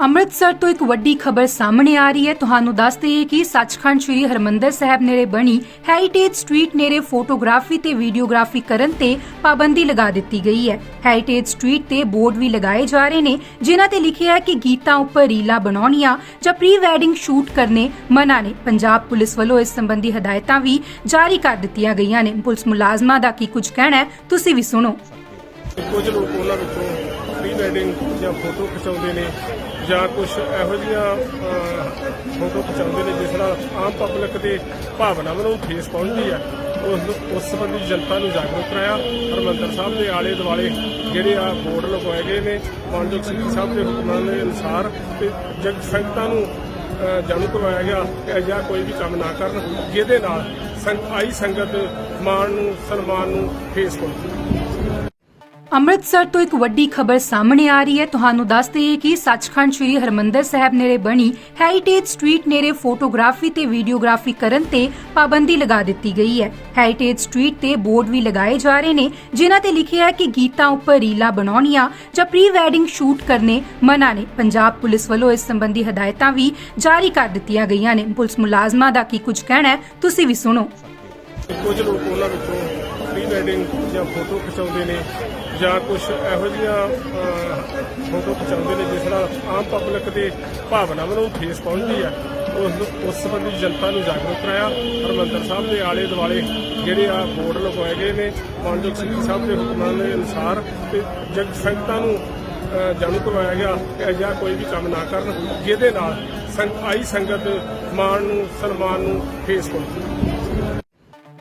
ਅੰਮ੍ਰਿਤਸਰ ਤੋਂ ਇੱਕ ਵੱਡੀ ਖਬਰ ਸਾਹਮਣੇ ਆ ਰਹੀ ਹੈ। ਤੁਹਾਨੂੰ ਦੱਸ ਦਈਏ ਕਿ ਸੱਚਖੰਡ ਸ੍ਰੀ ਹਰਮੰਦਰ ਸਾਹਿਬ ਨੇੜੇ ਬਣੀ ਹੈਰੀਟੇਜ ਸਟਰੀਟ ਨੇੜੇ ਫੋਟੋਗ੍ਰਾਫੀ ਤੇ ਵੀਡੀਓਗ੍ਰਾਫੀ ਕਰਨ ਤੇ ਪਾਬੰਦੀ ਲਗਾ ਦਿੱਤੀ ਗਈ ਹੈ। ਹੈਰੀਟੇਜ ਸਟਰੀਟ ਤੇ ਬੋਰਡ ਵੀ ਲਗਾਏ ਜਾ ਰਹੇ ਨੇ, ਜਿਨ੍ਹਾਂ ਤੇ ਲਿਖਿਆ ਹੈ ਕਿ ਗੀਤਾਂ ਉੱਪਰ ਰੀਲਾਂ ਬਣਾਉਣੀਆਂ ਜਾਂ ਪ੍ਰੀ ਵੈਡਿੰਗ ਸ਼ੂਟ ਕਰਨੇ ਮਨਾ ਨੇ। ਪੰਜਾਬ ਪੁਲਿਸ ਵੱਲੋਂ ਇਸ ਸੰਬੰਧੀ ਹਦਾਇਤਾਂ ਵੀ ਜਾਰੀ ਕਰ ਦਿੱਤੀਆਂ ਗਈਆਂ ਨੇ। ਪੁਲਿਸ ਮੁਲਾਜ਼ਮਾਂ ਦਾ ਕੀ ਕੁਝ ਕਹਿਣਾ ਹੈ, ਤੁਸੀਂ ਵੀ ਸੁਣੋ। ਕੁਝ ਲੋਕ ਉਹਨਾਂ ਵਿੱਚੋਂ ਪ੍ਰੀ ਵੈਡਿੰਗ ਜਾਂ ਫੋਟੋ ਖਿਚਾਉਂਦੇ ਨੇ। ਜਾਂ ਕੁਝ ਇਹੋ ਜਿਹੀਆਂ ਫੋਟੋ ਖਿਚਾਉਂਦੇ ਨੇ ਜਿਸ ਨਾਲ ਆਮ ਪਬਲਿਕ ਦੇ ਭਾਵਨਾਵਾਂ ਨੂੰ ਠੇਸ ਪਹੁੰਚਦੀ ਹੈ, ਉਸ ਉਸ ਸੰਬੰਧੀ ਜਨਤਾ ਨੂੰ ਜਾਗਰੂਕ ਕਰਾਇਆ। ਹਰਮੰਦਰ ਸਾਹਿਬ ਦੇ ਆਲੇ ਦੁਆਲੇ ਜਿਹੜੇ ਆ ਬੋਰਡ ਲਗਵਾਏ ਗਏ ਨੇ, ਮਾਨਯੋਗ ਸਿੰਘ ਸਾਹਿਬ ਦੇ ਹੁਕਮਾਂ ਦੇ ਅਨੁਸਾਰ ਤੇ ਜਗ ਸੰਗਤਾਂ ਨੂੰ ਜਾਣੂ ਕਰਵਾਇਆ ਗਿਆ ਕਿ ਅਜਿਹਾ ਕੋਈ ਵੀ ਕੰਮ ਨਾ ਕਰਨ, ਜਿਹਦੇ ਨਾਲ ਸੰਗ, ਆਈ ਸੰਗਤ ਮਾਣ ਨੂੰ, ਸਨਮਾਨ ਨੂੰ ਠੇਸ ਪਹੁੰਚੇ। ਅੰਮ੍ਰਿਤਸਰ ਤੋਂ ਇੱਕ ਵੱਡੀ ਖਬਰ ਸਾਹਮਣੇ ਆ ਰਹੀ ਹੈ। ਤੁਹਾਨੂੰ ਦੱਸ ਦਈਏ ਕਿ ਸੱਚਖੰਡ ਸ੍ਰੀ ਹਰਮੰਦਰ ਸਾਹਿਬ ਨੇੜੇ ਬਣੀ ਹੈਰੀਟੇਜ ਸਟਰੀਟ ਨੇੜੇ ਫੋਟੋਗ੍ਰਾਫੀ ਤੇ ਵੀਡੀਓਗ੍ਰਾਫੀ ਕਰਨ ਤੇ ਪਾਬੰਦੀ ਲਗਾ ਦਿੱਤੀ ਗਈ ਹੈ। ਹੈਰੀਟੇਜ ਸਟਰੀਟ ਤੇ ਬੋਰਡ ਵੀ ਲਗਾਏ ਜਾ ਰਹੇ ਨੇ, ਜਿਨ੍ਹਾਂ ਤੇ ਲਿਖਿਆ ਹੈ ਕਿ ਗੀਤਾਂ ਉੱਪਰ ਰੀਲਾਂ ਬਣਾਉਣੀਆਂ ਜਾਂ ਪ੍ਰੀ ਵੈਡਿੰਗ ਸ਼ੂਟ ਕਰਨੇ ਮਨਾ ਨੇ। ਪੰਜਾਬ ਪੁਲਿਸ ਵੱਲੋਂ ਇਸ ਸੰਬੰਧੀ ਹਦਾਇਤਾਂ ਵੀ ਜਾਰੀ ਕਰ ਦਿੱਤੀਆਂ ਗਈਆਂ ਨੇ। ਪੁਲਿਸ ਮੁਲਾਜ਼ਮਾਂ ਦਾ ਕੀ ਕੁਝ ਕਹਿਣਾ ਹੈ, ਤੁਸੀਂ ਵੀ ਸੁਣੋ। ਕੁਝ ਲੋਕ ਉਹਨਾਂ ਵਿੱਚੋਂ ਪ੍ਰੀ ਵੈਡਿੰਗ ਜਾਂ ਫੋਟੋ ਖਿਚਾਉਂਦੇ ਨੇ। ਜਾਂ ਕੁਝ ਇਹੋ ਜਿਹੀਆਂ ਫੋਟੋ ਖਿਚਾਉਂਦੇ ਨੇ, ਜਿਸ ਨਾਲ ਆਮ ਪਬਲਿਕ ਦੇ ਭਾਵਨਾਵਾਂ ਨੂੰ ਠੇਸ ਪਹੁੰਚਦੀ ਹੈ, ਉਸ ਉਸ ਸੰਬੰਧੀ ਜਨਤਾ ਨੂੰ ਜਾਗਰੂਕ ਕਰਾਇਆ। ਹਰਮੰਦਰ ਸਾਹਿਬ ਦੇ ਆਲੇ ਦੁਆਲੇ ਜਿਹੜੇ ਆ ਬੋਰਡ ਲਗਵਾਏ ਗਏ ਨੇ ਪੰਡਿਤ ਸਿੰਘ ਸਾਹਿਬ ਦੇ ਹੁਕਮਾਂ ਦੇ ਅਨੁਸਾਰ ਤੇ ਜਗ ਸੰਗਤਾਂ ਨੂੰ ਜਾਣੂ ਕਰਵਾਇਆ ਗਿਆ ਕਿ ਅਜਿਹਾ ਕੋਈ ਵੀ ਕੰਮ ਨਾ ਕਰਨ, ਜਿਹਦੇ ਨਾਲ ਸੰਗ, ਆਈ ਸੰਗਤ ਮਾਣ ਨੂੰ, ਸਨਮਾਨ ਨੂੰ ਠੇਸ ਪਹੁੰਚੇ।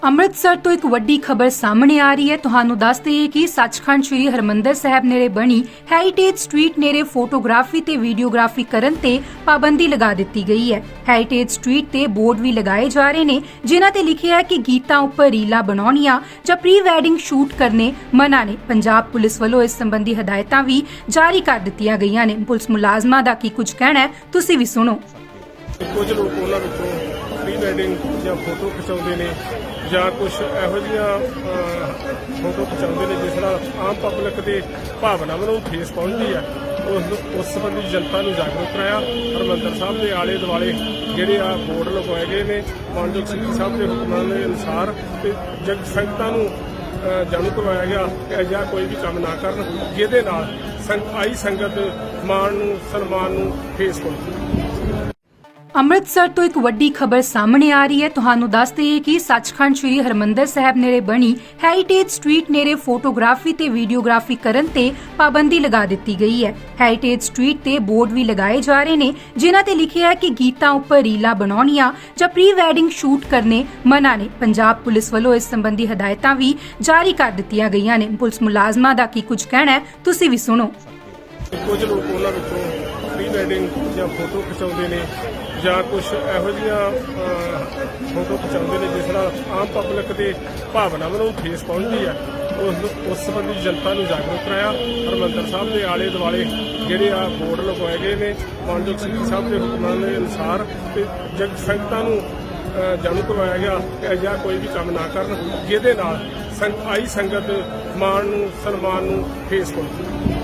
ਅੰਮ੍ਰਿਤਸਰ ਤੋਂ ਇੱਕ ਵੱਡੀ ਖਬਰ ਸਾਹਮਣੇ ਆ ਰਹੀ ਹੈ। ਤੁਹਾਨੂੰ ਦੱਸ ਦਈਏ ਕਿ ਸੱਚਖੰਡ ਸ੍ਰੀ ਹਰਮੰਦਰ ਸਾਹਿਬ ਨੇੜੇ ਬਣੀ ਹੈਰੀਟੇਜ ਸਟਰੀਟ ਨੇੜੇ ਫੋਟੋਗ੍ਰਾਫੀ ਤੇ ਵੀਡੀਓਗ੍ਰਾਫੀ ਕਰਨ ਤੇ ਪਾਬੰਦੀ ਲਗਾ ਦਿੱਤੀ ਗਈ ਹੈ। ਹੈਰੀਟੇਜ ਸਟਰੀਟ ਤੇ ਬੋਰਡ ਵੀ ਲਗਾਏ ਜਾ ਰਹੇ ਨੇ, ਜਿਨ੍ਹਾਂ ਤੇ ਲਿਖਿਆ ਹੈ ਕਿ ਗੀਤਾਂ ਉੱਪਰ ਰੀਲਾਂ ਬਣਾਉਣੀਆਂ ਜਾਂ ਪ੍ਰੀ ਵੈਡਿੰਗ ਸ਼ੂਟ ਕਰਨੇ ਮਨਾ ਨੇ। ਪੰਜਾਬ ਪੁਲਿਸ ਵੱਲੋਂ ਇਸ ਸੰਬੰਧੀ ਹਦਾਇਤਾਂ ਵੀ ਜਾਰੀ ਕਰ ਦਿੱਤੀਆਂ ਗਈਆਂ ਨੇ। ਪੁਲਿਸ ਮੁਲਾਜ਼ਮਾਂ ਦਾ ਕੀ ਕੁਝ ਕਹਿਣਾ ਹੈ, ਤੁਸੀਂ ਵੀ ਸੁਣੋ। ਕੁਝ ਲੋਕ ਉਹਨਾਂ ਵਿੱਚੋਂ ਪ੍ਰੀ ਵੈਡਿੰਗ ਜਾਂ ਫੋਟੋ ਖਿਚਾਉਂਦੇ ਨੇ ਜਾਂ ਕੁਝ ਇਹੋ ਜਿਹੀਆਂ ਫੋਟੋ ਖਿਚਾਉਂਦੇ ਨੇ ਜਿਸ ਨਾਲ ਆਮ ਪਬਲਿਕ ਦੇ ਭਾਵਨਾਵਾਂ ਨੂੰ ਠੇਸ ਪਹੁੰਚਦੀ ਹੈ ਉਸ ਉਸ ਸੰਬੰਧੀ ਜਨਤਾ ਨੂੰ ਜਾਗਰੂਕ ਕਰਾਇਆ। ਹਰਮੰਦਰ ਸਾਹਿਬ ਦੇ ਆਲੇ ਦੁਆਲੇ ਜਿਹੜੇ ਆ ਬੋਰਡ ਲਗਵਾਏ ਗਏ ਨੇ ਮਾਨਯੋਗ ਸਿੰਘ ਸਾਹਿਬ ਦੇ ਹੁਕਮਾਂ ਦੇ ਅਨੁਸਾਰ ਤੇ ਜਗ ਸੰਗਤਾਂ ਨੂੰ ਅਹ, ਜਾਣੂ ਕਰਵਾਇਆ ਗਿਆ ਕਿ ਅਜਿਹਾ ਕੋਈ ਵੀ ਕੰਮ ਨਾ ਕਰਨ ਜਿਹਦੇ ਨਾਲ ਸੰਗ ਆਈ ਸੰਗਤ ਮਾਣ ਨੂੰ ਸਨਮਾਨ ਨੂੰ ਠੇਸ ਪਹੁੰਚੇ ਅੰਮ੍ਰਿਤਸਰ ਤੋਂ ਇੱਕ ਵੱਡੀ ਖਬਰ ਸਾਹਮਣੇ ਆ ਰਹੀ ਹੈ। ਤੁਹਾਨੂੰ ਦੱਸ ਦਈਏ ਕਿ ਸੱਚਖੰਡ ਸ੍ਰੀ ਹਰਮੰਦਰ ਸਾਹਿਬ ਨੇੜੇ ਬਣੀ ਹੈਰੀਟੇਜ ਸਟਰੀਟ ਨੇੜੇ ਫੋਟੋਗ੍ਰਾਫੀ ਤੇ ਵੀਡੀਓਗ੍ਰਾਫੀ ਕਰਨ ਤੇ ਪਾਬੰਦੀ ਲਗਾ ਦਿੱਤੀ ਗਈ ਹੈ। ਹੈਰੀਟੇਜ ਸਟਰੀਟ ਤੇ ਬੋਰਡ ਵੀ ਲਗਾਏ ਜਾ ਰਹੇ ਨੇ, ਜਿਨ੍ਹਾਂ ਤੇ ਲਿਖਿਆ ਹੈ ਕਿ ਗੀਤਾਂ ਉੱਪਰ ਰੀਲਾਂ ਬਣਾਉਣੀਆਂ ਜਾਂ ਪ੍ਰੀ ਵੈਡਿੰਗ ਸ਼ੂਟ ਕਰਨੇ ਮਨਾ ਨੇ। ਪੰਜਾਬ ਪੁਲਿਸ ਵੱਲੋਂ ਇਸ ਸੰਬੰਧੀ ਹਦਾਇਤਾਂ ਵੀ ਜਾਰੀ ਕਰ ਦਿੱਤੀਆਂ ਗਈਆਂ ਨੇ। ਪੁਲਿਸ ਮੁਲਾਜ਼ਮਾਂ ਦਾ ਕੀ ਕੁਝ ਕਹਿਣਾ ਹੈ, ਤੁਸੀਂ ਵੀ ਸੁਣੋ। ਕੁਝ ਲੋਕ ਉਹਨਾਂ ਵਿੱਚੋਂ ਪ੍ਰੀ ਵੈਡਿੰਗ ਜਾਂ ਫੋਟੋ ਖਿਚਾਉਂਦੇ ਨੇ। ਜਾਂ ਕੁਝ ਇਹੋ ਜਿਹੀਆਂ ਫੋਟੋ ਖਿਚਾਉਂਦੇ ਨੇ ਜਿਸ ਨਾਲ ਆਮ ਪਬਲਿਕ ਦੇ ਭਾਵਨਾਵਾਂ ਨੂੰ ਠੇਸ ਪਹੁੰਚਦੀ ਹੈ ਉਸ ਉਸ ਸੰਬੰਧੀ ਜਨਤਾ ਨੂੰ ਜਾਗਰੂਕ ਕਰਾਇਆ। ਹਰਮੰਦਰ ਸਾਹਿਬ ਦੇ ਆਲੇ ਦੁਆਲੇ ਜਿਹੜੇ ਆ ਬੋਰਡ ਲਗਵਾਏ ਗਏ ਨੇ ਮਾਨਯੋਗ ਸਿੰਘ ਸਾਹਿਬ ਦੇ ਹੁਕਮਾਂ ਦੇ ਅਨੁਸਾਰ ਤੇ ਜਗ ਸੰਗਤਾਂ ਨੂੰ ਅਹ, ਜਾਣੂ ਕਰਵਾਇਆ ਗਿਆ ਕਿ ਅਜਿਹਾ ਕੋਈ ਵੀ ਕੰਮ ਨਾ ਕਰਨ ਜਿਹਦੇ ਨਾਲ ਸੰਗ ਆਈ ਸੰਗਤ ਮਾਣ ਨੂੰ ਸਨਮਾਨ ਨੂੰ ਠੇਸ ਪਹੁੰਚੇ